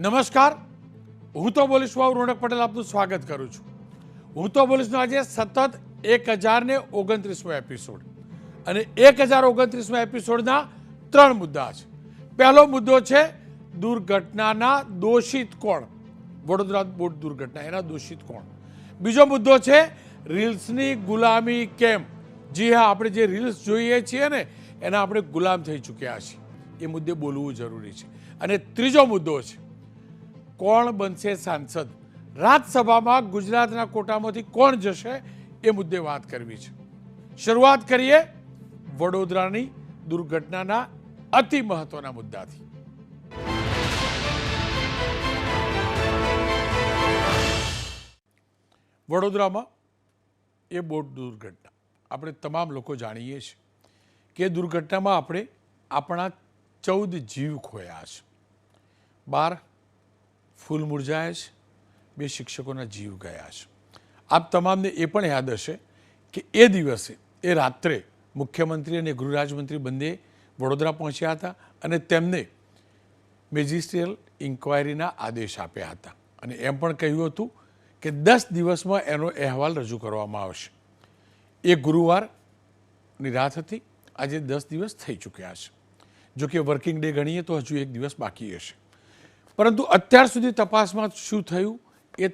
નમસ્કાર. હું તો બોલીશ વાવ રોનક પટેલ આપનું સ્વાગત કરું છું. હું તો બોલીશનો આજે સતત એક હજાર ને ઓગણત્રીસમો એપિસોડ અને એક હજાર ઓગણત્રીસમો એપિસોડના ત્રણ મુદ્દા છે. પહેલો મુદ્દો છે દુર્ઘટનાના દોષિત કોણ? વડોદરા બોટ દુર્ઘટના, એના દોષિત કોણ? બીજો મુદ્દો છે રીલ્સની ગુલામી કેમ? જી હા, આપણે જે રીલ્સ જોઈએ છીએ ને, એના આપણે ગુલામ થઈ ચૂક્યા છીએ. એ મુદ્દે બોલવું જરૂરી છે. અને ત્રીજો મુદ્દો છે કોણ બનશે સાંસદ? રાજ્યસભામાં ગુજરાતના કોટામાંથી કોણ જશે એ મુદ્દે વાત કરવી છે. શરૂઆત કરીએ વડોદરાની દુર્ઘટનાના અતિ મહત્વના મુદ્દાથી. વડોદરામાં એ બોટ દુર્ઘટના. આપણે તમામ લોકો જાણીએ છીએ કે દુર્ઘટનામાં આપણે આપણા ચૌદ જીવ ખોયા છે. બાર ફૂલ મુરઝાયા છે, બે શિક્ષકોના જીવ ગયા છે. આપ તમામને એ પણ યાદ હશે કે એ દિવસે, એ રાત્રે મુખ્યમંત્રી અને ગૃહરાજમંત્રી બંને વડોદરા પહોંચ્યા હતા અને તેમને મેજિસ્ટ્રિયલ ઇન્ક્વાયરીના આદેશ આપ્યા હતા. અને એમ પણ કહ્યું હતું કે દસ દિવસમાં એનો અહેવાલ રજૂ કરવામાં આવશે. એ ગુરુવારની રાત હતી. આજે દસ દિવસ થઈ ચૂક્યા છે. જો કે વર્કિંગ ડે ગણીએ તો હજુ એક દિવસ બાકી હશે. પરંતુ અત્યાર સુધી તપાસમાં શું થયું એ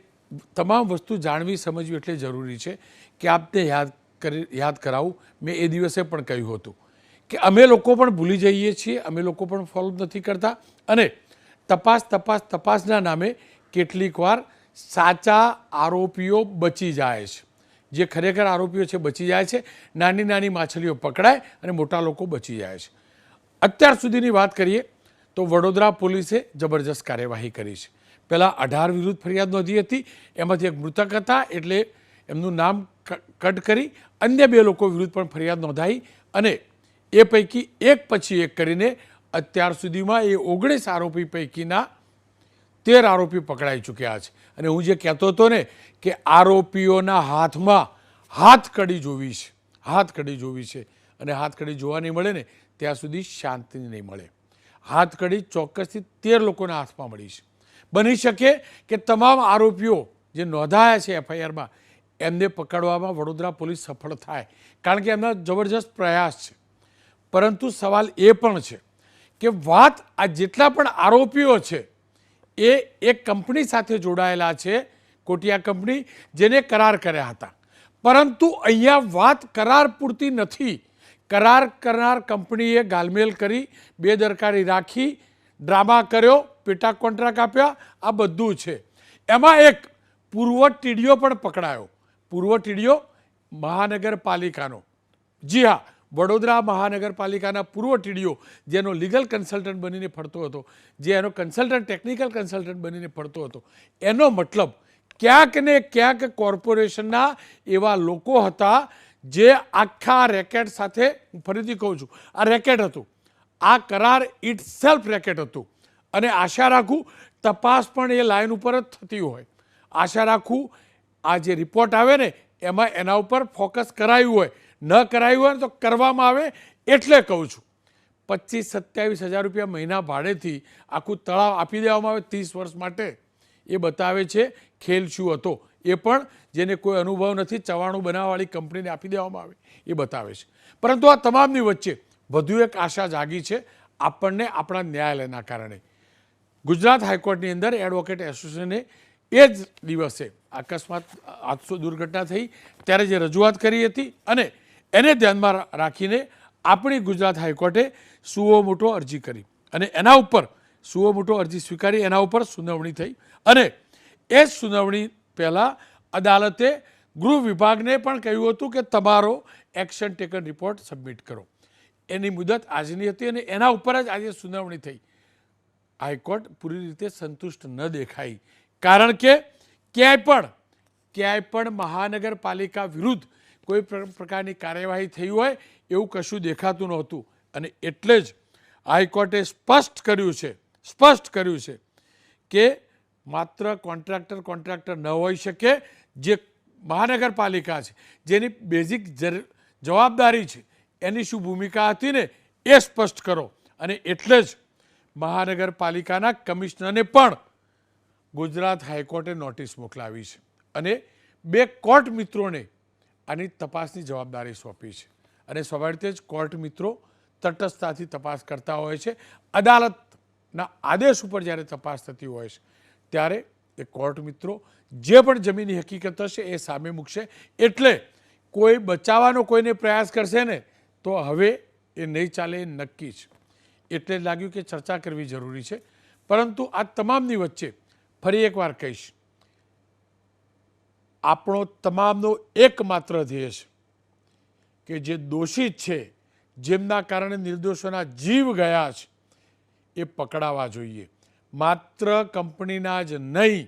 તમામ વસ્તુ જાણવી, સમજવી એટલે જરૂરી છે કે આપને યાદ કરી, યાદ કરાવું. મેં એ દિવસે પણ કહ્યું હતું કે અમે લોકો પણ ભૂલી જઈએ છીએ, અમે લોકો પણ ફોલો નથી કરતા અને તપાસ તપાસ, તપાસના નામે કેટલીક વાર સાચા આરોપીઓ બચી જાય છે. જે ખરેખર આરોપીઓ છે બચી જાય છે, નાની નાની માછલીઓ પકડાય અને મોટા લોકો બચી જાય છે. અત્યાર સુધીની વાત કરીએ તો વડોદરા પોલીસે જબરજસ્ત કાર્યવાહી કરી છે. પહેલાં અઢાર વિરુદ્ધ ફરિયાદ નોંધી હતી, એમાંથી એક મૃતક હતા એટલે એમનું નામ કટ કરી અન્ય બે લોકો વિરુદ્ધ પણ ફરિયાદ નોંધાઈ અને એ પૈકી એક પછી એક કરીને અત્યાર સુધીમાં એ ઓગણીસ આરોપી પૈકીના તેર આરોપી પકડાઈ ચૂક્યા છે. અને હું જે કહેતો હતો ને કે આરોપીઓના હાથમાં હાથ કડી જોવી છે, હાથ કડી જોવી છે. અને હાથ કડી જોવા નહીં મળે ને, ત્યાં સુધી શાંતિ નહીં મળે. હાથ કડી ચોક્કસથી તેર લોકોના હાથમાં મળી છે. બની શકે કે તમામ આરોપીઓ જે નોંધાયા છે એફઆઈઆરમાં, એમને પકડવામાં વડોદરા પોલીસ સફળ થાય, કારણ કે એમના જબરજસ્ત પ્રયાસ છે. પરંતુ સવાલ એ પણ છે કે વાત આ જેટલા પણ આરોપીઓ છે, એ એક કંપની સાથે જોડાયેલા છે, કોટિયા કંપની, જેને કરાર કર્યા હતા. પરંતુ અહીંયા વાત કરાર પૂરતી નથી. કરાર કરનાર કંપનીએ ગાલમેલ કરી, બેદરકારી રાખી, ડ્રામા કર્યો, પેટા કોન્ટ્રાક્ટ આપ્યા, આ બધું છે. એમાં એક પૂર્વ ટીડીઓ પણ પકડાયો. પૂર્વ ટીડીઓ મહાનગરપાલિકાનો. જી હા, વડોદરા મહાનગરપાલિકાના પૂર્વ ટીડીઓ, જેનો લીગલ કન્સલ્ટન્ટ બનીને ફરતો હતો, જે એનો કન્સલ્ટન્ટ, ટેકનિકલ કન્સલ્ટન્ટ બનીને ફરતો હતો. એનો મતલબ ક્યાંક ને ક્યાંક કોર્પોરેશનના એવા લોકો હતા જે આખા રેકેટ સાથે હું ફરીથી કહું છું, આ રેકેટ હતું. આ કરાર ઇટ સેલ્ફ રેકેટ હતું. અને આશા રાખું, તપાસ પણ એ લાઇન ઉપર જ થતી હોય. આશા રાખું, આ જે રિપોર્ટ આવે ને, એમાં એના ઉપર ફોકસ કરાયું હોય. ન કરાયું હોય તો કરવામાં આવે એટલે કહું છું. પચીસ સત્યાવીસ હજાર રૂપિયા મહિના ભાડેથી આખું તળાવ આપી દેવામાં આવે ત્રીસ વર્ષ માટે. એ બતાવે છે, ખેલ શું હતો. એ પણ જેને કોઈ અનુભવ નથી, ચવાણું બનાવવાવાળી કંપનીને આપી દેવામાં આવે. એ બતાવે છે. પરંતુ આ તમામની વચ્ચે વધુ એક આશા જાગી છે આપણને આપણા ન્યાયાલયના કારણે. ગુજરાત હાઈકોર્ટની અંદર એડવોકેટ એસોસિએશને એ જ દિવસે અકસ્માત આદસો દુર્ઘટના થઈ ત્યારે જે રજૂઆત કરી હતી અને એને ધ્યાનમાં રાખીને આપણી ગુજરાત હાઈકોર્ટે સુઓ મોટો અરજી કરી અને એના ઉપર, સુઓ મોટો અરજી સ્વીકારી, એના ઉપર સુનાવણી થઈ અને એ જ સુનાવણી પહેલાં અદાલતે ગૃહ વિભાગને પણ કહ્યું હતું કે તમારો એક્શન ટેકન રિપોર્ટ સબમિટ કરો. એની મુદત આજની હતી અને એના ઉપર જ આજે સુનાવણી થઈ. હાઈકોર્ટ પૂરી રીતે સંતુષ્ટ ન દેખાઈ. કારણ કે ક્યાંય પણ ક્યાંય પણ મહાનગરપાલિકા વિરુદ્ધ કોઈ પ્ર- પ્રકારની કાર્યવાહી થઈ હોય એવું કશું દેખાતું નહોતું. અને એટલે જ હાઈકોર્ટે સ્પષ્ટ કર્યું છે, સ્પષ્ટ કર્યું છે કે માત્ર કોન્ટ્રાક્ટર કોન્ટ્રાક્ટર ન હોઈ શકે, જે મહાનગરપાલિકા છે, જેની બેઝિક જવાબદારી છે, એની શું ભૂમિકા હતી ને, એ સ્પષ્ટ કરો. અને એટલે જ મહાનગરપાલિકાના કમિશનરને પણ ગુજરાત હાઈકોર્ટે નોટિસ મોકલાવી છે અને બે કોર્ટ મિત્રોને આની તપાસની જવાબદારી સોંપી છે. અને સ્વાભાવિક રીતે જ કોર્ટ મિત્રો તટસ્થતાથી તપાસ કરતા હોય છે. અદાલતના આદેશ ઉપર જ્યારે તપાસ થતી હોય છે ત્યારે એ કોર્ટ મિત્રો જે પણ જમીનની હકીકત હશે એ સામે મૂકશે. એટલે કોઈ બચાવવાનો કોઈને પ્રયાસ કરશે ને, તો હવે એ નહીં ચાલે, એ નક્કી જ એટલે લાગ્યું કે ચર્ચા કરવી જરૂરી છે. પરંતુ આ તમામની વચ્ચે ફરી એકવાર કહીશ, આપણો તમામનો એકમાત્ર ધ્યેય છે કે જે દોષિત છે, જેમના કારણે નિર્દોષોના જીવ ગયા છે, એ પકડાવા જોઈએ. માત્ર કંપનીના જ નહીં,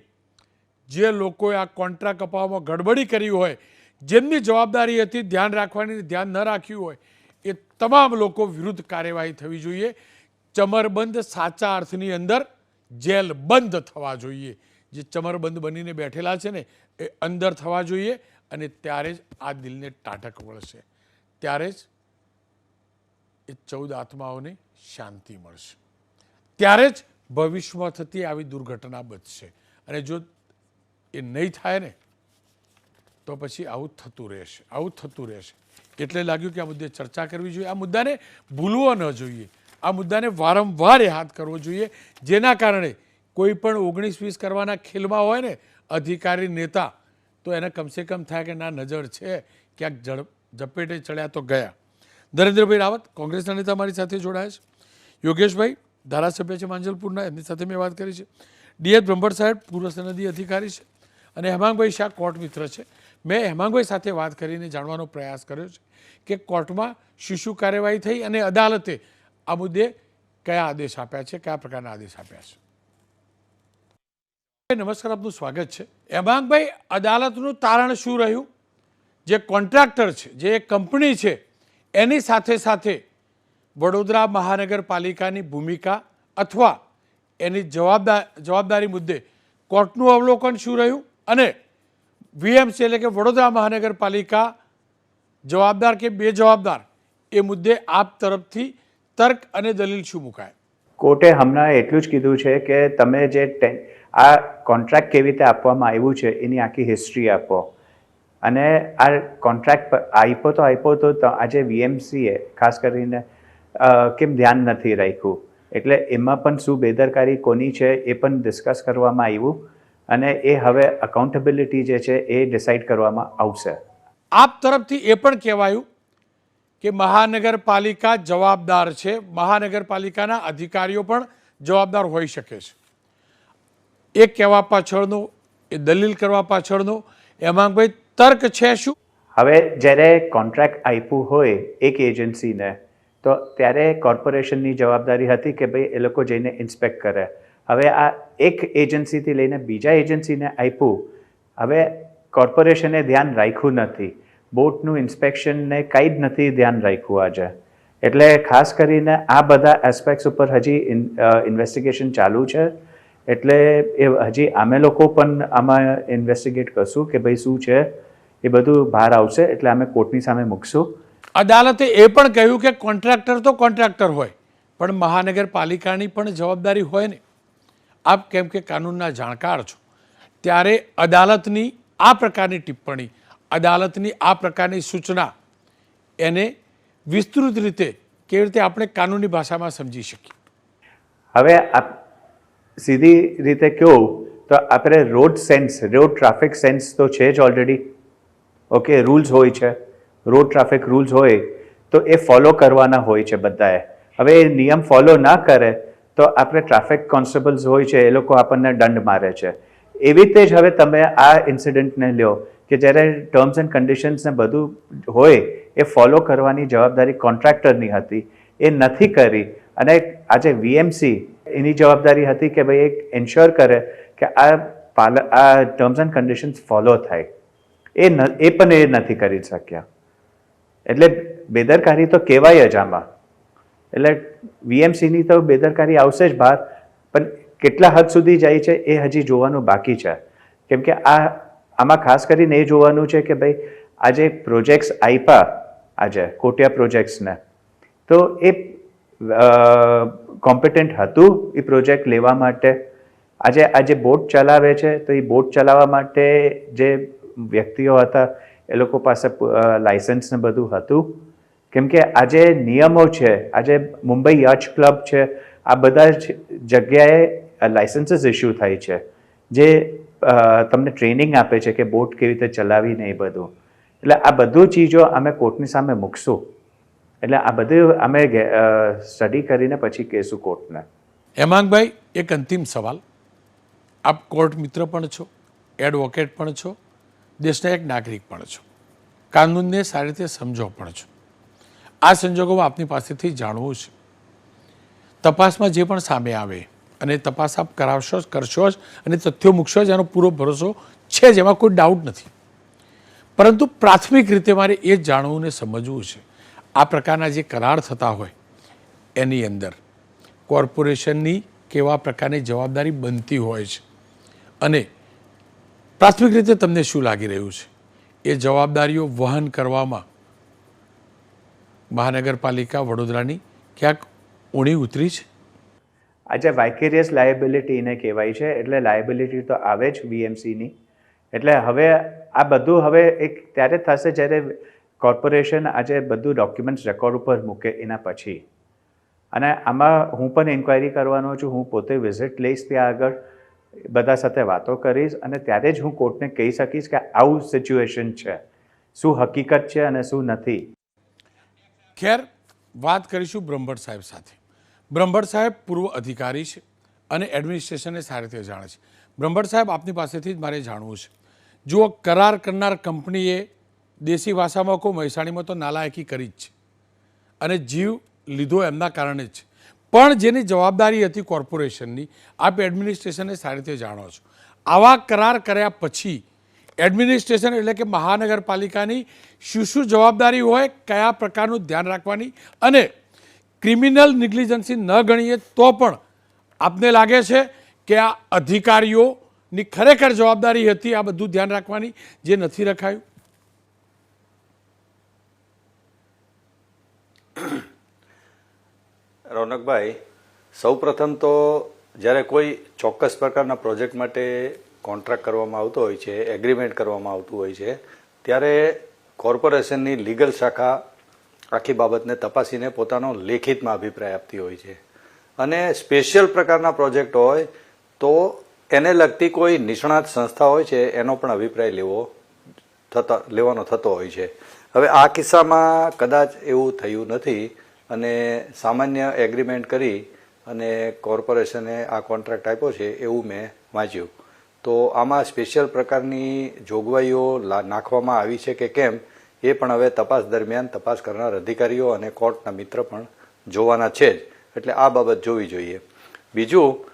જે લોકોએ આ કોન્ટ્રાક્ટ અપાવવામાં ગડબડી કરી હોય, જેમની જવાબદારી હતી ધ્યાન રાખવાની ધ્યાન ન રાખ્યું હોય, એ તમામ લોકો વિરુદ્ધ કાર્યવાહી થવી જોઈએ. ચમરબંધ સાચા અર્થની અંદર જેલ બંધ થવા જોઈએ. જે ચમરબંધ બનીને બેઠેલા છે ને, એ અંદર થવા જોઈએ અને ત્યારે જ આ દિલને ટાટક મળશે ત્યારે જ એ ચૌદ આત્માઓને શાંતિ મળશે. ત્યારે જ ભવિષ્યમાં થતી આવી દુર્ઘટના બચશે. અને જો એ નહીં થાય ને, તો પછી આવું થતું રહેશે, આવું થતું રહેશે. એટલે લાગ્યું કે આ મુદ્દે ચર્ચા કરવી જોઈએ. આ મુદ્દાને ભૂલવો ન જોઈએ. આ મુદ્દાને વારંવાર યાદ કરવો જોઈએ, જેના કારણે કોઈ પણ ઓગણીસ વીસ કરવાના ખેલમાં હોય ને, અધિકારી નેતા, તો એને કમસે કમ થાય કે ના, નજર છે, ક્યાંક ઝડપ ઝપેટે ચડ્યા તો ગયા. નરેન્દ્રભાઈ રાવત કોંગ્રેસના નેતા મારી સાથે જોડાયા છે. યોગેશભાઈ ધારાસભ્ય છે માંજલપુરના એમની સાથે મેં વાત કરી છે. ડીએચ બ્રહ્મભટ સાહેબ, પૂર્વ સનદી અધિકારી છે. અને હેમાંગભાઈ શાહ કોર્ટ મિત્ર છે. મેં હેમાંગભાઈ સાથે વાત કરીને જાણવાનો પ્રયાસ કર્યો છે કે કોર્ટમાં શું શું કાર્યવાહી થઈ અને અદાલતે આ મુદ્દે કયા આદેશ આપ્યા છે, કયા પ્રકારના આદેશ આપ્યા છે. નમસ્કાર, આપનું સ્વાગત છે. હેમાંગભાઈ, અદાલતનું તારણ શું રહ્યું? જે કોન્ટ્રાક્ટર છે, જે એક કંપની છે, એની સાથે સાથે વડોદરા મહાનગરપાલિકાની ભૂમિકા અથવા એની જવાબદાર જવાબદારી મુદ્દે કોર્ટનું અવલોકન શું રહ્યું અને વીએમસી એટલે કે વડોદરા મહાનગરપાલિકા જવાબદાર કે બે જવાબદાર એ મુદ્દે આપ તરફથી તર્ક અને દલીલ શું મુકાય? કોર્ટે હમણાં એટલું જ કીધું છે કે તમે જે આ કોન્ટ્રાક્ટ કેવી રીતે આપવામાં આવ્યું છે એની આખી હિસ્ટ્રી આપો. અને આ કોન્ટ્રાક્ટ આપ્યો તો આપ્યો તો, આજે વીએમસીએ, ખાસ કરીને કેમ ધ્યાન નથી રાખ્યું? એટલે એમાં પણ શું બેદરકારી કોની છે એ પણ ડિસ્કસ કરવામાં આવ્યું અને એ હવે અકાઉન્ટેબિલિટી જે છે એ ડિસાઇડ કરવામાં આવશે. આપ તરફથી એ પણ કહેવાયું કે મહાનગરપાલિકા જવાબદાર છે. મહાનગરપાલિકાના અધિકારીઓ પણ જવાબદાર હોઈ શકે છે. એ કહેવા પાછળનો એ દલીલ કરવા પાછળનો એમાં ભાઈ તર્ક છે શું? હવે જ્યારે કોન્ટ્રાક્ટ આપ્યું હોય એક એજન્સીને તો ત્યારે કોર્પોરેશનની જવાબદારી હતી કે ભાઈ એ લોકો જઈને ઇન્સ્પેક્ટ કરે. હવે આ એક એજન્સીથી લઈને બીજા એજન્સીને આપ્યું. હવે કોર્પોરેશને ધ્યાન રાખ્યું નથી. બોટનું ઇન્સ્પેક્શનને કંઈ જ નથી ધ્યાન રાખ્યું આજે. એટલે ખાસ કરીને આ બધા એસ્પેક્ટ્સ ઉપર હજી ઇન્વેસ્ટિગેશન ચાલુ છે. એટલે એ હજી અમે લોકો પણ આમાં ઇન્વેસ્ટિગેટ કરશું કે ભાઈ શું છે. એ બધું બહાર આવશે એટલે અમે કોર્ટની સામે મૂકશું. અદાલતે એ પણ કહ્યું કે કોન્ટ્રાક્ટર તો કોન્ટ્રાક્ટર હોય, પણ મહાનગરપાલિકાની પણ જવાબદારી હોય ને. આપ કેમ કે કાનૂનના જાણકાર છો. ત્યારે અદાલતની આ પ્રકારની ટિપ્પણી, અદાલતની આ પ્રકારની સૂચના, એને વિસ્તૃત રીતે કેવી રીતે આપણે કાનૂની ભાષામાં સમજી શકીએ? હવે આપ સીધી રીતે કહું, તો આપણે road sense, road traffic sense તો છે જ ઓલરેડી ઓકે રૂલ્સ હોય છે. રોડ ટ્રાફિક રૂલ્સ હોય તો એ ફોલો કરવાના હોય છે બધાએ. હવે એ નિયમ ફોલો ના કરે તો આપણે ટ્રાફિક કોન્સ્ટેબલ્સ હોય છે, એ લોકો આપણને દંડ મારે છે. એવી રીતે જ હવે તમે આ ઇન્સિડન્ટને લ્યો કે જ્યારે ટર્મ્સ એન્ડ કન્ડિશન્સને બધું હોય, એ ફોલો કરવાની જવાબદારી કોન્ટ્રાક્ટરની હતી. એ નથી કરી. અને આજે વીએમસી એની જવાબદારી હતી કે ભાઈ એક એન્શ્યોર કરે કે આ પાલ, આ ટર્મ્સ એન્ડ કન્ડિશન્સ ફોલો થાય. એ ન, એ પણ એ નથી કરી શક્યા. એટલે બેદરકારી તો કહેવાય જ આમાં. એટલે વીએમસીની તો બેદરકારી આવશે જ બહાર, પણ કેટલા હદ સુધી જાય છે એ હજી જોવાનું બાકી છે. કેમ કે આ, આમાં ખાસ કરીને એ જોવાનું છે કે ભાઈ આજે પ્રોજેક્ટ્સ આપ્યા આજે કોટિયા પ્રોજેક્ટ્સને, તો એ કોમ્પિટન્ટ હતું એ પ્રોજેક્ટ લેવા માટે. આજે આજે બોટ ચલાવે છે તો એ બોટ ચલાવવા માટે જે વ્યક્તિઓ હતા એ લોકો પાસે લાયસન્સ ને બધું હતું. કેમ કે આજે નિયમો છે આજે મુંબઈ યચ ક્લબ છે, આ બધા જગ્યાએ લાયસન્સીસ ઇસ્યુ થાય છે. જે તમને ટ્રેનિંગ આપે છે કે બોટ કેવી રીતે ચલાવી ને એ બધું. એટલે આ બધું ચીજો અમે કોર્ટની સામે મૂકશું. એટલે આ બધું અમે સ્ટડી કરીને પછી કહેશું કોર્ટને. હેમાંગભાઈ, એક અંતિમ સવાલ. આપ કોર્ટ મિત્ર પણ છો એડવોકેટ પણ છો. દેશના એક નાગરિક પણ છો. કાનૂનને સારી રીતે સમજો પણ છો. આ સંજોગોમાં આપની પાસેથી જાણવું છે. તપાસમાં જે પણ સામે આવે અને તપાસ આપ કરાવશો જ, કરશો જ અને તથ્યો મૂકશો જ, એનો પૂરો ભરોસો છે જેમાં કોઈ ડાઉટ નથી. પરંતુ પ્રાથમિક રીતે મારે એ જાણવું ને સમજવું છે. આ પ્રકારના જે કરાર થતા હોય, એની અંદર કોર્પોરેશનની કેવા પ્રકારની જવાબદારી બનતી હોય છે. અને પ્રાથમિક રીતે તમને શું લાગી રહ્યું છે? એ જવાબદારીઓ વહન કરવામાં મહાનગરપાલિકા વડોદરાની ક્યાંક ઊણી ઉતરી છે? આજે વાઇકેરિયસ લાયબિલિટી એને કહેવાય છે. એટલે લાયબિલિટી તો આવે જ વીએમસીની એટલે હવે આ બધું હવે એક ત્યારે થશે જ્યારે કોર્પોરેશન આજે બધું ડોક્યુમેન્ટ્સ રેકોર્ડ ઉપર મૂકે એના પછી. અને આમાં હું પણ ઇન્ક્વાયરી કરવાનો છું. હું પોતે વિઝિટ લઈશ ત્યાં આગળ. બધા સાથે વાતો કરીશ અને ત્યારે જ હું કોર્ટને કહી શકીશ કે આવું સિચ્યુએશન છે. શું હકીકત છે અને શું નથી? ખેર, વાત કરીશું બ્રહ્મભટ્ટ સાહેબ સાથે. બ્રહ્મભટ્ટ સાહેબ પૂર્વ અધિકારી છે અને એડમિનિસ્ટ્રેશનને સારી રીતે જાણે છે. બ્રહ્મભટ્ટ સાહેબ, આપની પાસેથી જ મારે જાણવું છે. જુઓ, કરાર કરનાર કંપનીએ દેશી ભાષામાં કહું, મહેસાણીમાં તો નાલાયકી કરી જ છે. અને જીવ લીધો એમના કારણે જ પણ જેની જવાબદારી હતી કોર્પોરેશનની, આપ એડમિનિસ્ટ્રેશનને સારી રીતે જાણો છો. આવા કરાર કર્યા પછી, એડમિનિસ્ટ્રેશન એટલે કે મહાનગરપાલિકાની શું શું જવાબદારી હોય, કયા પ્રકારનું ધ્યાન રાખવાની અને ક્રિમિનલ નિગ્લિજન્સી ન ગણીએ તો પણ આપને લાગે છે કે આ અધિકારીઓની ખરેખર જવાબદારી હતી આ બધું ધ્યાન રાખવાની જે નથી રખાયું? રોનકભાઈ, સૌપ્રથમ તો જ્યારે કોઈ ચોક્કસ પ્રકારના પ્રોજેક્ટ માટે કોન્ટ્રાક્ટ કરવામાં આવતો હોય છે, એગ્રીમેન્ટ કરવામાં આવતું હોય છે, ત્યારે કોર્પોરેશનની લીગલ શાખા આખી બાબતને તપાસીને પોતાનો લેખિતમાં અભિપ્રાય આપતી હોય છે. અને સ્પેશિયલ પ્રકારના પ્રોજેક્ટ હોય તો એને લગતી કોઈ નિષ્ણાત સંસ્થા હોય છે, એનો પણ અભિપ્રાય લેવો થતા, લેવાનો થતો હોય છે. હવે આ કિસ્સામાં કદાચ એવું થયું નથી અને સામાન્ય એગ્રીમેન્ટ કરી અને કોર્પોરેશને આ કોન્ટ્રાક્ટ આપ્યો છે એવું મેં વાંચ્યું. તો આમાં સ્પેશિયલ પ્રકારની જોગવાઈઓ નાખવામાં આવી છે કે કેમ, એ પણ હવે તપાસ દરમિયાન તપાસ કરનાર અધિકારીઓ અને કોર્ટના મિત્ર પણ જોવાના છે જ. એટલે આ બાબત જોવી જોઈએ. બીજું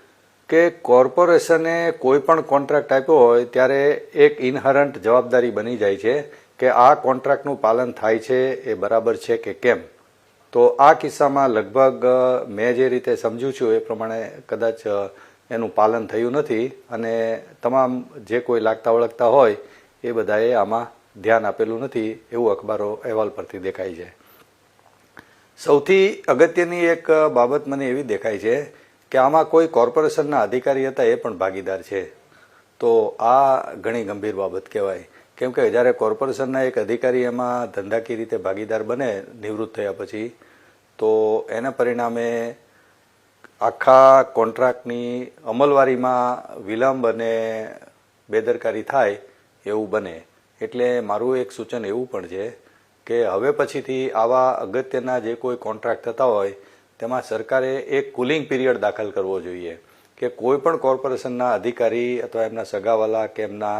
કે કોર્પોરેશને કોઈ પણ કોન્ટ્રાક્ટ આપ્યો હોય ત્યારે એક ઇનહરન્ટ જવાબદારી બની જાય છે કે આ કોન્ટ્રાક્ટનું પાલન થાય છે એ બરાબર છે કે કેમ. તો આ કિસ્સામાં લગભગ મેં જે રીતે સમજુ છું એ પ્રમાણે કદાચ એનું પાલન થયું નથી અને તમામ જે કોઈ લાગતા વળગતા હોય એ બધાએ આમાં ધ્યાન આપેલું નથી એવું અખબારો અહેવાલ પરથી દેખાય છે. સૌથી અગત્યની એક બાબત મને એવી દેખાય છે કે આમાં કોઈ કોર્પોરેશનના અધિકારી હતા એ પણ ભાગીદાર છે. તો આ ઘણી ગંભીર બાબત કહેવાય. કેમ કે જ્યારે કોર્પોરેશનના એક અધિકારી એમાં ધંધાકીય રીતે ભાગીદાર બને, નિવૃત્ત થયા પછી, તો એના પરિણામે આખા કોન્ટ્રાક્ટની અમલવારીમાં વિલંબ અને બેદરકારી થાય એવું બને. એટલે મારું એક સૂચન એવું પણ છે કે હવે પછીથી આવા અગત્યના જે કોઈ કોન્ટ્રાક્ટ થતા હોય, તેમાં સરકારે એક કુલિંગ પિરિયડ દાખલ કરવો જોઈએ. કે કોઈ પણ કોર્પોરેશનના અધિકારી અથવા એમના સગાવાલા કે એમના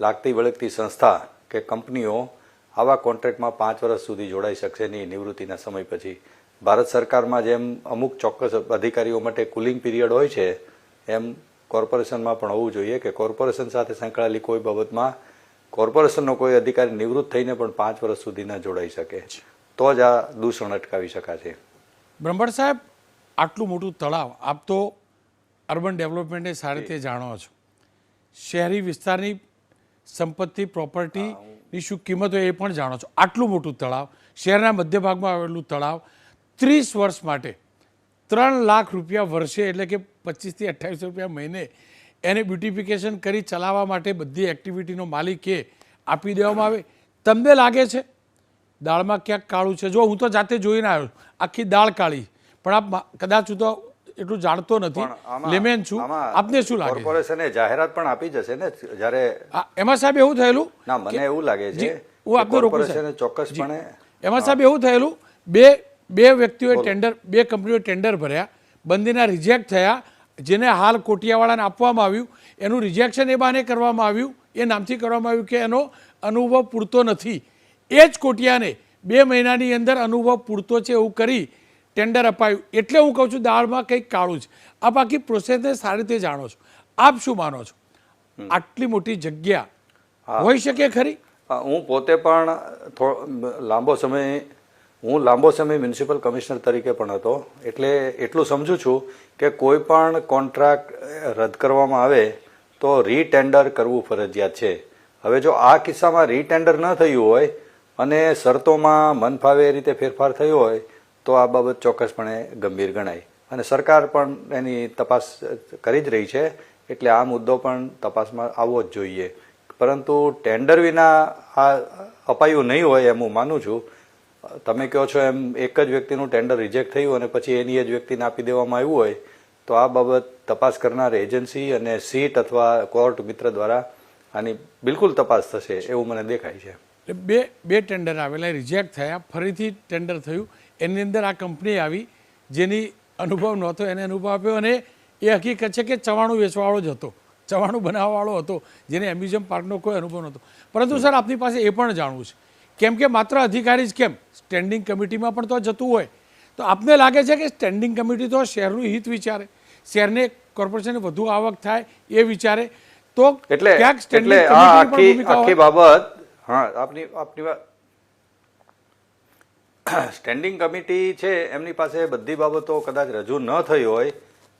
લાગતી વળગતી સંસ્થા કે કંપનીઓ આવા કોન્ટ્રાક્ટમાં પાંચ વર્ષ સુધી જોડાઈ શકશે નહીં નિવૃત્તિના સમય પછી. ભારત સરકારમાં જેમ અમુક ચોક્કસ અધિકારીઓ માટે કુલિંગ પિરિયડ હોય છે એમ કોર્પોરેશનમાં પણ હોવું જોઈએ કે કોર્પોરેશન સાથે સંકળાયેલી કોઈ બાબતમાં કોર્પોરેશનનો કોઈ અધિકારી નિવૃત્ત થઈને પણ પાંચ વર્ષ સુધી ન જોડાઈ શકે. તો જ આ દૂષણ અટકાવી શકાશે. બ્રહ્મણ સાહેબ આટલું મોટું તળાવ આપ તો અર્બન ડેવલપમેન્ટને સારી રીતે જાણો છો. શહેરી વિસ્તારની સંપત્તિ પ્રોપર્ટીની શું કિંમત હોય એ પણ જાણો છો. આટલું મોટું તળાવ શહેરના મધ્ય ભાગમાં આવેલું તળાવ ત્રીસ વર્ષ માટે ત્રણ લાખ રૂપિયા વર્ષે એટલે કે પચીસથી અઠ્ઠાવીસ રૂપિયા મહિને એને બ્યુટિફિકેશન કરી ચલાવવા માટે બધી એક્ટિવિટીનો માલિક એ આપી દેવામાં આવે. તમને લાગે છે? દાળમાં ક્યાંક કાળું છે? જો હું તો જાતે જોઈને આવ્યો આખી દાળ કાળી. પણ આપ કદાચ હું તો એટલું જાણતો નથી. લેમેન છું. આપને શું લાગે કોર્પોરેશને જાહેરાત પણ આપી જશે ને? જ્યારે એમાં સાહેબ એવું થયેલું ના મને એવું લાગે છે હું આપને કોર્પોરેશને ચોક્કસપણે એમાં સાહેબ એવું થયેલું બે બે વ્યક્તિઓએ ટેન્ડર બે કંપનીઓએ ટેન્ડર ભર્યા બંનેના રિજેક્ટ થયા જેને હાલ કોટિયાવાળાને આપવામાં આવ્યું એનું રિજેક્શન એ બાને કરવામાં આવ્યું એ નામથી કરવામાં આવ્યું કે એનો અનુભવ પૂરતો નથી. એ જ કોટિયાને બે મહિનાની અંદર અનુભવ પૂરતો છે એવું કરી ટેન્ડર અપાયું. એટલે હું કહું છું દાળમાં કંઈક કાળું છે. આપ આખી પ્રોસેસને સારી રીતે જાણો છો. આપ શું માનો છો? આટલી મોટી જગ્યા હોઈ શકે ખરી? હું પોતે પણ થોડો લાંબો સમય હું લાંબો સમય મ્યુનિસિપલ કમિશનર તરીકે પણ હતો. એટલે એટલું સમજુ છું કે કોઈ પણ કોન્ટ્રાક્ટ રદ કરવામાં આવે તો રીટેન્ડર કરવું ફરજિયાત છે. હવે જો આ કિસ્સામાં રીટેન્ડર ન થયું હોય અને શરતોમાં મનફાવે એ રીતે ફેરફાર થયો હોય તો આ બાબત ચોક્કસપણે ગંભીર ગણાય. અને સરકાર પણ એની તપાસ કરી જ રહી છે, એટલે આ મુદ્દો પણ તપાસમાં આવવો જ જોઈએ. પરંતુ ટેન્ડર વિના આ અપાયું નહીં હોય એમ હું માનું છું. તમે કહો છો એમ એક જ વ્યક્તિનું ટેન્ડર રિજેક્ટ થયું અને પછી એની જ વ્યક્તિને આપી દેવામાં આવ્યું હોય, તો આ બાબત તપાસ કરનાર એજન્સી અને સીટ અથવા કોર્ટ મિત્ર દ્વારા આની બિલકુલ તપાસ થશે એવું મને દેખાય છે. બે બે ટેન્ડર આવેલા, રિજેક્ટ થયા, ફરીથી ટેન્ડર થયું. એની અંદર આ કંપની આવી જેની અનુભવ નહોતો એને અનુભવ આપ્યો અને એ હકીકત છે કે ચવાણું વેચવાવાળો જ હતો. ચવાણું બનાવવાવાળો હતો જેને એમ્યુઝિયમ પાર્કનો કોઈ અનુભવ નહોતો. પરંતુ સર આપની પાસે એ પણ જાણવું છે. કેમ કે માત્ર અધિકારી જ કેમ? સ્ટેન્ડિંગ કમિટીમાં પણ તો જતું હોય. તો આપને લાગે છે કે સ્ટેન્ડિંગ કમિટી તો શહેરનું હિત વિચારે. શહેરને કોર્પોરેશનને વધુ આવક થાય એ વિચારે. તો એટલે ક્યાંક સ્ટેન્ડિંગ આખી. બાબત હા આપની આપની વાત સ્ટેન્ડિંગ કમિટી છે, એમની પાસે બધી બાબતો કદાચ રજૂ ન થઈ હોય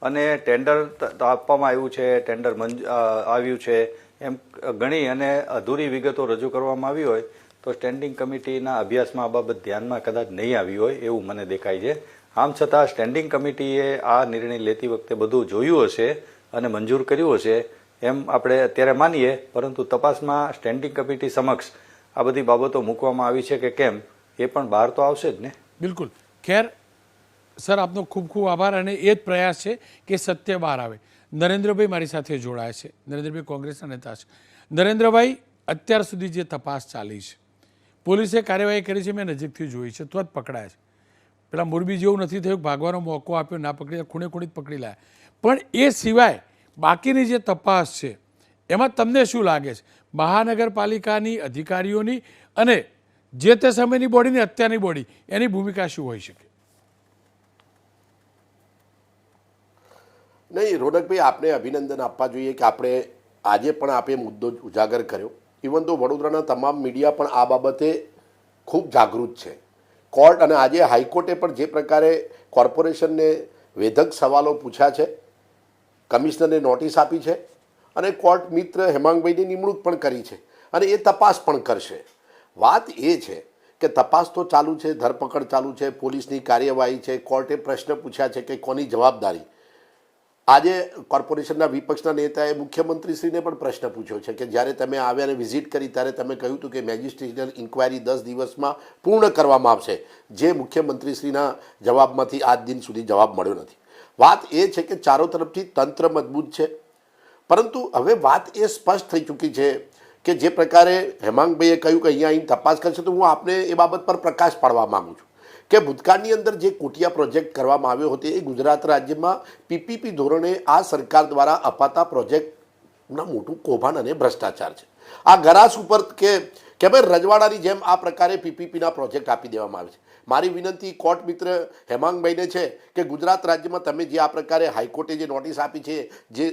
અને ટેન્ડર આપવામાં આવ્યું છે, ટેન્ડર મંજ આવ્યું છે, એમ ઘણી અને અધૂરી વિગતો રજૂ કરવામાં આવી હોય તો સ્ટેન્ડિંગ કમિટીના અભ્યાસમાં આ બાબત ધ્યાનમાં કદાચ નહીં આવી હોય એવું મને દેખાય છે. આમ છતાં સ્ટેન્ડિંગ કમિટીએ આ નિર્ણય લેતી વખતે બધું જોયું હશે અને મંજૂર કર્યું હશે એમ આપણે અત્યારે માનીએ, પરંતુ તપાસમાં સ્ટેન્ડિંગ કમિટી સમક્ષ આ બધી બાબતો મૂકવામાં આવી છે કે કેમ? એ પણ બહાર તો આવશે જ ને. બિલકુલ. ખેર, સર, આપનો ખૂબ ખૂબ આભાર અને એ જ પ્રયાસ છે કે સત્ય બહાર આવે. નરેન્દ્રભાઈ મારી સાથે જોડાયા છે. નરેન્દ્રભાઈ કોંગ્રેસના નેતા છે. નરેન્દ્રભાઈ, અત્યાર સુધી જે તપાસ ચાલી છે, પોલીસે કાર્યવાહી કરી છે, મેં નજીકથી જોઈ છે, તો જ પકડાયા છે. પેલા મોરબી જેવું નથી થયું, ભાગવાનો મોકો આપ્યો, ના પકડી ખૂણે ખૂણે પકડી લાયા. પણ એ સિવાય બાકીની જે તપાસ છે, એમાં તમને શું લાગે છે? મહાનગરપાલિકાની અધિકારીઓની અને જે તે સમયની બોડી ને અત્યારની બોડી એની ભૂમિકા શું હોઈ શકે? નહીં રોનકભાઈ આપણે અભિનંદન આપવા જોઈએ કે આપણે આજે પણ આપે મુદ્દો ઉજાગર કર્યો. ઇવન તો વડોદરાના તમામ મીડિયા પણ આ બાબતે ખૂબ જાગૃત છે. કોર્ટ અને આજે હાઈકોર્ટે પણ જે પ્રકારે કોર્પોરેશનને વેધક સવાલો પૂછ્યા છે, કમિશનરને નોટિસ આપી છે, અને કોર્ટ મિત્ર હેમાંગભાઈની નિમણૂક પણ કરી છે, અને એ તપાસ પણ કરશે. વાત એ છે કે તપાસ તો ચાલુ છે, ધરપકડ ચાલુ છે, પોલીસની કાર્યવાહી છે, કોર્ટે પ્રશ્ન પૂછ્યા છે કે કોની જવાબદારી. આજે કોર્પોરેશનના વિપક્ષના નેતાએ મુખ્યમંત્રીશ્રીને પણ પ્રશ્ન પૂછ્યો છે કે જ્યારે તમે આવ્યા અને વિઝિટ કરી ત્યારે તમે કહ્યું હતું કે મેજિસ્ટ્રેશનલ ઇન્કવાયરી દસ દિવસમાં પૂર્ણ કરવામાં આવશે. જે મુખ્યમંત્રીશ્રીના જવાબમાંથી આજ દિન સુધી જવાબ મળ્યો નથી. વાત એ છે કે ચારો તરફથી તંત્ર મજબૂત છે. પરંતુ હવે વાત એ સ્પષ્ટ થઈ ચૂકી છે કે જે પ્રકારે હેમાંગભાઈએ કહ્યું કે અહીંયા અહીં તપાસ કરશે, તો હું આપને એ બાબત પર પ્રકાશ પાડવા માગું છું. કે ભૂતકાળની અંદર જે કુટિયા પ્રોજેક્ટ કરવામાં આવ્યો હતો, એ ગુજરાત રાજ્યમાં પીપીપી ધોરણે આ સરકાર દ્વારા અપાતા પ્રોજેક્ટના મોટું કૌભાંડ અને ભ્રષ્ટાચાર છે. આ ગરાસ ઉપર કે કે ભાઈ રજવાડાની જેમ આ પ્રકારે પીપીપીના પ્રોજેક્ટ આપી દેવામાં આવે છે. મારી વિનંતી કોર્ટ મિત્ર હેમાંગભાઈને છે કે ગુજરાત રાજ્યમાં તમે જે આ પ્રકારે હાઈકોર્ટે જે નોટિસ આપી છે, જે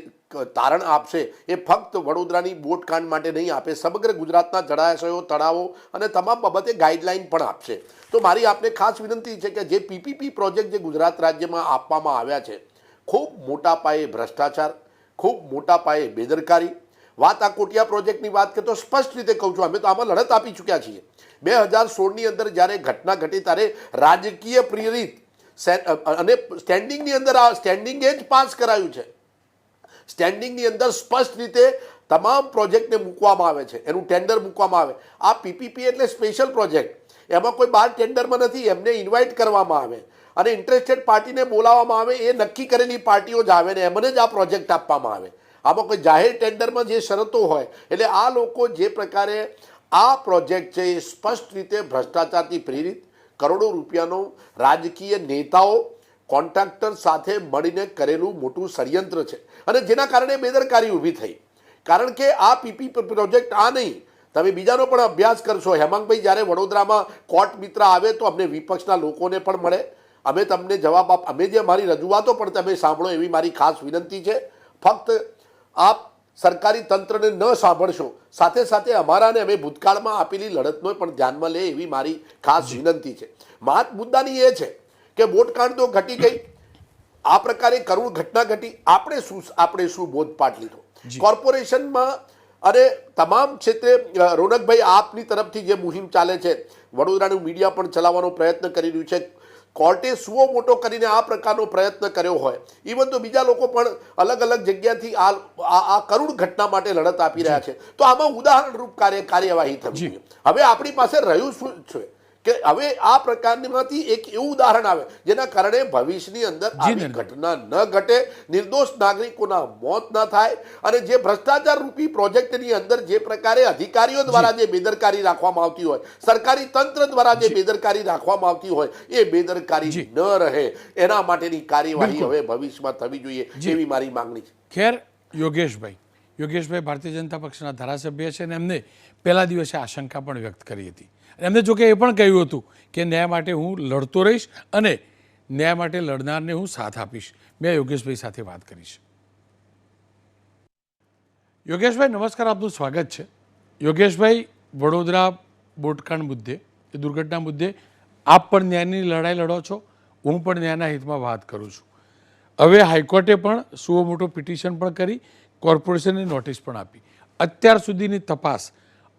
તારણ આપશે, એ ફક્ત વડોદરાની બોટકાંડ માટે નહીં આપે, સમગ્ર ગુજરાતના જળાશયો, તળાવો અને તમામ બાબતે ગાઈડલાઇન પણ આપશે. તો મારી આપને ખાસ વિનંતી છે કે જે પીપીપી પ્રોજેક્ટ જે ગુજરાત રાજ્યમાં આપવામાં આવ્યા છે, ખૂબ મોટા પાયે ભ્રષ્ટાચાર, ખૂબ મોટા પાયે બેદરકારી. વાત આ કોટિયા પ્રોજેક્ટની વાત કરીએ તો સ્પષ્ટ રીતે કહું છું, અમે તો આમાં લડત આપી ચૂક્યા છીએ. બે હજાર સોળની અંદર જ્યારે ઘટના ઘટી ત્યારે રાજકીય પ્રેરિત અને સ્ટેન્ડિંગની અંદર આ સ્ટેન્ડિંગે જ પાસ કરાયું છે. સ્ટેન્ડિંગની અંદર સ્પષ્ટ રીતે તમામ પ્રોજેક્ટને મૂકવામાં આવે છે. એનું ટેન્ડર મૂકવામાં આવે. આ પીપીપી એટલે સ્પેશિયલ પ્રોજેક્ટ. એમાં કોઈ બાર ટેન્ડરમાં નથી. એમને ઇન્વાઇટ કરવામાં આવે. અને ઇન્ટરેસ્ટેડ પાર્ટીને બોલાવવામાં આવે એ નક્કી કરેલી પાર્ટીઓ જ આવે ને એમને જ આ પ્રોજેક્ટ આપવામાં આવે. આમાં કોઈ જાહેર ટેન્ડરમાં જે શરતો હોય, એટલે આ લોકો જે પ્રકારે આ પ્રોજેક્ટ છે એ સ્પષ્ટ રીતે ભ્રષ્ટાચારથી પ્રેરિત. કરોડો રૂપિયાનો રાજકીય નેતાઓ, કોન્ટ્રાક્ટર સાથે મળીને કરેલું મોટું ષડયંત્ર છે. અને જેના કારણે બેદરકારી ઊભી થઈ. કારણ કે આ પીપી પ્રોજેક્ટ આ નહીં. તમે બીજાનો પણ અભ્યાસ કરશો. હેમાંગભાઈ, જ્યારે વડોદરામાં કોર્ટ મિત્ર આવે તો અમને વિપક્ષના લોકોને પણ મળે. અમે તમને જવાબ આપ, અમે જે મારી રજૂઆતો પણ તમે સાંભળો એવી મારી ખાસ વિનંતી છે. ફક્ત આપ સરકારી તંત્રને ન સાંભળશો. સાથે સાથે અમારા અને અમે ભૂતકાળમાં આપેલી લડતનો પણ ધ્યાનમાં લે એવી મારી ખાસ વિનંતી છે. મહત્ મુદ્દાની એ છે કે વોટકાંડ તો ઘટી ગઈ. આ પ્રકારે કરુણ ઘટના ઘટી. આપણે શું આપણે શું બોધપાઠ લીધો? કોર્પોરેશનમાં અને તમામ ક્ષેત્રે રોનકભાઈ આપની તરફથી જે મુહિમ ચાલે છે વડોદરાનું મીડિયા પણ ચલાવવાનો પ્રયત્ન કરી રહ્યું છે. કોર્ટે સુઓ મોટો કરીને આ પ્રકારનો પ્રયત્ન કર્યો હોય. ઇવન તો બીજા લોકો પણ અલગ અલગ જગ્યાથી આ આ કરુણ ઘટના માટે લડત આપી રહ્યા છે. તો આમાં ઉદાહરણરૂપ કાર્ય કાર્યવાહી થવી હવે આપણી પાસે રહ્યું શું છે? કે હવે આ પ્રકારમાંથી એક એવું ઉદાહરણ આવે જેના કારણે ભવિષ્યની અંદર આવી ઘટના ન ઘટે નિર્દોષ નાગરિકોના મોત ન થાય અને જે ભ્રષ્ટાચાર રૂપી પ્રોજેક્ટની અંદર જે પ્રકારે અધિકારીઓ દ્વારા જે. બેદરકારી રાખવામાં આવતી હોય સરકારી તંત્ર દ્વારા જે બેદરકારી રાખવામાં આવતી હોય એ બેદરકારી. ન રહે. એના માટેની કાર્યવાહી હવે ભવિષ્યમાં થવી જોઈએ. એવી મારી માંગણી છે. ખેર યોગેશભાઈ. યોગેશભાઈ ભારતીય જનતા પક્ષના ધારાસભ્ય છે અને એમને પહેલા દિવસે આશંકા પણ વ્યક્ત કરી હતી. એમને જોકે એ પણ કહ્યું હતું કે ન્યાય માટે હું લડતો રહીશ અને ન્યાય માટે લડનારને હું સાથ આપીશ. મેં યોગેશભાઈ સાથે વાત કરી છે. યોગેશભાઈ, નમસ્કાર, આપનું સ્વાગત છે. યોગેશભાઈ, વડોદરા બોટકાંડ મુદ્દે, એ દુર્ઘટના મુદ્દે આપ પણ ન્યાયની લડાઈ લડો છો. હું પણ ન્યાયના હિતમાં વાત કરું છું. હવે હાઈકોર્ટે પણ સુઓ મોટો પિટિશન પણ કરી, કોર્પોરેશનને નોટિસ પણ આપી. અત્યાર સુધીની તપાસ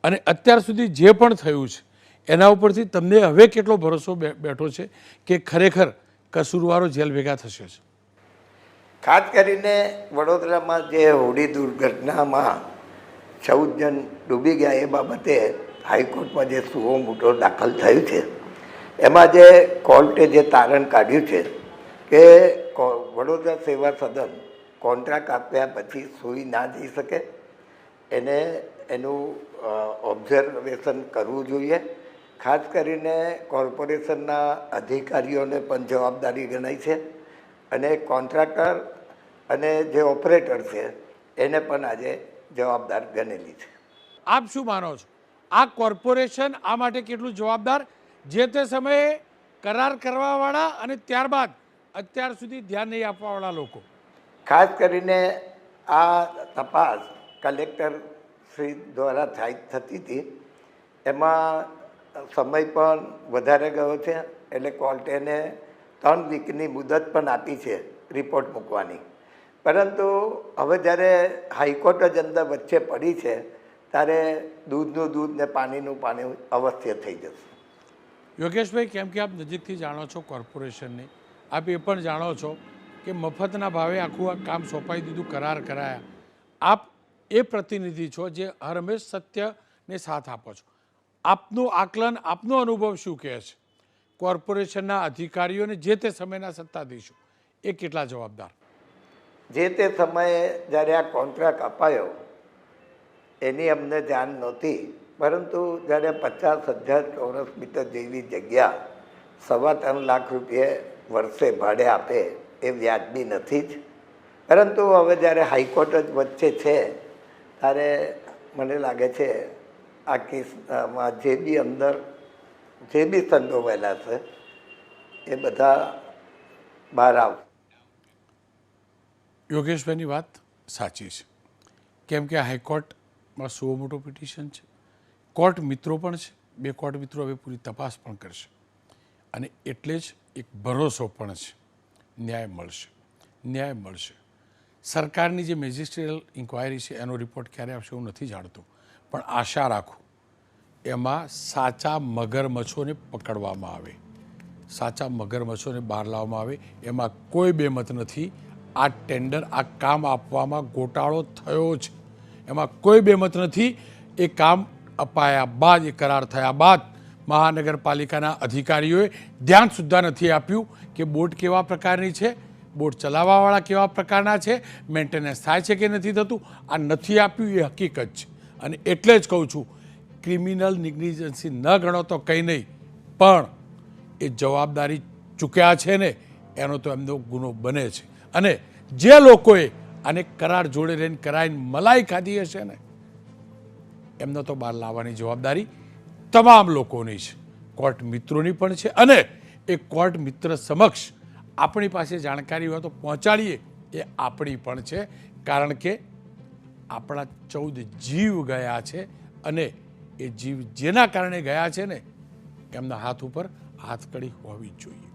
અને અત્યાર સુધી જે પણ થયું છે, એના ઉપરથી તમને હવે કેટલો ભરોસો બેઠો છે કે ખરેખર કસૂરવારો જેલ ભેગા થશે છે ખાસ કરીને વડોદરામાં જે હોડી દુર્ઘટનામાં ચૌદ જણ ડૂબી ગયા એ બાબતે હાઈકોર્ટમાં જે સુઓ મોટો દાખલ થયું છે, એમાં જે કોર્ટે જે તારણ કાઢ્યું છે કે, વડોદરા સેવા સદન કોન્ટ્રાક્ટ આપ્યા પછી સુઈ ના જઈ શકે, એને એનું ઓબ્ઝર્વેશન કરવું જોઈએ. ખાસ કરીને કોર્પોરેશનના અધિકારીઓને પણ જવાબદારી ગણાય છે અને કોન્ટ્રાક્ટર અને જે ઓપરેટર છે એને પણ આજે જવાબદાર ગણેલી છે. આપ શું માનો છો? આ કોર્પોરેશન આ માટે કેટલું જવાબદાર? જે તે સમયે કરાર કરવાવાળા અને ત્યારબાદ અત્યાર સુધી ધ્યાન નહીં આપવાવાળા લોકો. ખાસ કરીને આ તપાસ કલેક્ટર શ્રી દ્વારા થાય, થતી હતી. એમાં સમય પણ વધારે ગયો છે, એટલે કોર્ટે ત્રણ વીકની મુદત પણ આપી છે, રિપોર્ટ મૂકવાની. પરંતુ હવે જ્યારે હાઈકોર્ટ જ અંદર વચ્ચે પડી છે, ત્યારે દૂધનું દૂધ ને પાણીનું પાણી અવશ્ય થઈ જશે. યોગેશભાઈ, કેમ કે આપ નજીકથી જાણો છો કોર્પોરેશનને. આપ એ પણ જાણો છો કે મફતના ભાવે આખું આ કામ સોંપાઈ દીધું, કરાર કરાયા. આપ એ પ્રતિનિધિ છો જે હરમેશ સત્યને સાથ આપો છો. આપનું આકલન, આપનો અનુભવ શું કહે છે? કોર્પોરેશનના અધિકારીઓને જે તે સમયના સત્તાધીશો, એ કેટલા જવાબદાર? જે તે સમયે જ્યારે આ કોન્ટ્રાક્ટ અપાયો, એની અમને જાણ નહોતી. પરંતુ જ્યારે પચાસ હજાર ચોરસ મીટર જેવી જગ્યા સવા ત્રણ લાખ રૂપિયે વર્ષે ભાડે આપે, એ વ્યાજબી નથી જ. પરંતુ હવે જ્યારે હાઈકોર્ટ જ વચ્ચે છે ત્યારે મને લાગે છે આ કેસમાં જે બી અંદર, જે બી સંડોવાયેલા છે, એ બધા બહાર આવ. યોગેશભાઈની વાત સાચી છે. કેમ કે હાઈકોર્ટમાં સો મોટો પિટિશન છે. કોર્ટ મિત્રો પણ છે. બે કોર્ટ મિત્રો હવે પૂરી તપાસ પણ કરશે. અને એટલે જ એક ભરોસો પણ છે. ન્યાય મળશે. ન્યાય મળશે. સરકારની જે મેજિસ્ટ્રિયલ ઇન્ક્વાયરી છે, એનો રિપોર્ટ ક્યારે આવશે હું નથી જાણતો. પણ આશા રાખું, એમાં સાચા મગરમચ્છોને પકડવામાં આવે. સાચા મગરમચ્છોને બહાર લાવવામાં આવે. એમાં કોઈ બેમત નથી. આ ટેન્ડર, આ કામ આપવામાં ગોટાળો થયો છે એમાં કોઈ બેમત નથી. એ કામ અપાયા બાદ, એ કરાર થયા બાદ મહાનગરપાલિકાના અધિકારીઓએ ધ્યાન સુદ્ધા નથી આપ્યું કે બોટ કેવા પ્રકારની છે બોટ ચલાવવાવાળા કેવા પ્રકારના છે મેન્ટેનન્સ થાય છે કે નથી થતું, આ નથી આપ્યું એ હકીકત છે. અને એટલે જ કહું છું ક્રિમિનલ નિગ્નિજન્સી ન ગણો તો કંઈ નહીં, પણ એ જવાબદારી ચૂક્યા છે ને, એનો તો એમનો ગુનો બને છે. અને જે લોકોએ આને કરાર જોડે રહીને કરાઈને મલાઈ ખાધી હશે ને, એમને તો બહાર લાવવાની જવાબદારી તમામ લોકોની છે. કોર્ટ મિત્રોની પણ છે અને એ કોર્ટ મિત્ર સમક્ષ આપણી પાસે જાણકારી હોય તો પહોંચાડીએ. એ આપણી પણ છે. કારણ કે આપણા ચૌદ જીવ ગયા છે અને એ જીવ જેના કારણે ગયા છે ને, એમના હાથ ઉપર હાથકડી હોવી જોઈએ.